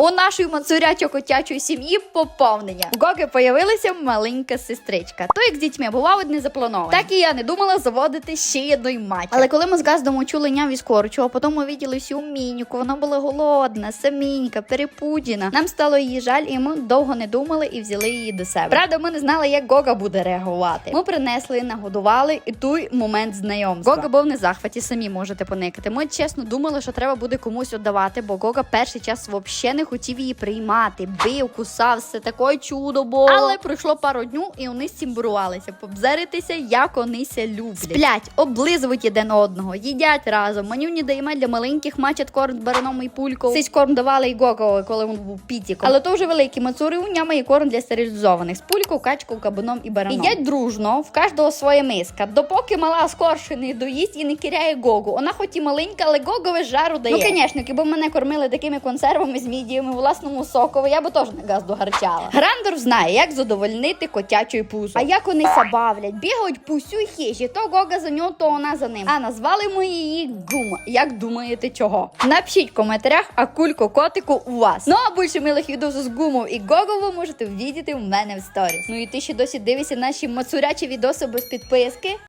У нашої мацурячо-котячої сім'ї поповнення. В Гоги появилася маленька сестричка. То як з дітьми бувало не заплановано. Так і я не думала заводити ще одної матір. Але коли ми з газдом учули ням віскорчу, а потім увиділи всю мініку, вона була голодна, самінька, перепудіна. Нам стало її жаль, і ми довго не думали і взяли її до себе. Правда, ми не знали, як Гога буде реагувати. Ми принесли, нагодували, і той момент знайомства. Гога був не захваті, самі можете поникати. Ми чесно думали, що треба буде комусь віддавати, бо Гога перший час взагалі не хотів її приймати. Бив, кусав, все таке чудо було. Але пройшло пару днів, і вони з цим боролися. Побзеритися, як вони ся люблять. Сплять, облизують один одного, їдять разом. Манюні даємо для маленьких мачать корм з бараном і пулькою. Цей корм давали і Гогові, коли він був пітіком. Але то вже великі мацури у ньому і корм для стерилізованих з пулькою, качкою, кабаном і бараном. Їдять дружно, в кожного своя миска. Допоки мала скорше не доїсть і не киряє Гогу. Вона хоч і маленька, але Гогове жару дає. Ну, звісно, якби мене кормили такими консервами з мідіями у власному сокові, я би теж на газду гарчала. Грандор знає, як задовольнити котячої пузо. А як вони ся бавлять, бігають по всю хижі, то Гога за нього, то вона за ним. А назвали ми її Гума. Як думаєте, чого? Напишіть в коментарях, а кулько котику у вас. Ну а більше милих відео з Гумов і Гого ви можете ввідіти в мене в сторіс. Ну і ти ще досі дивишся наші мацурячі відоси без підписки.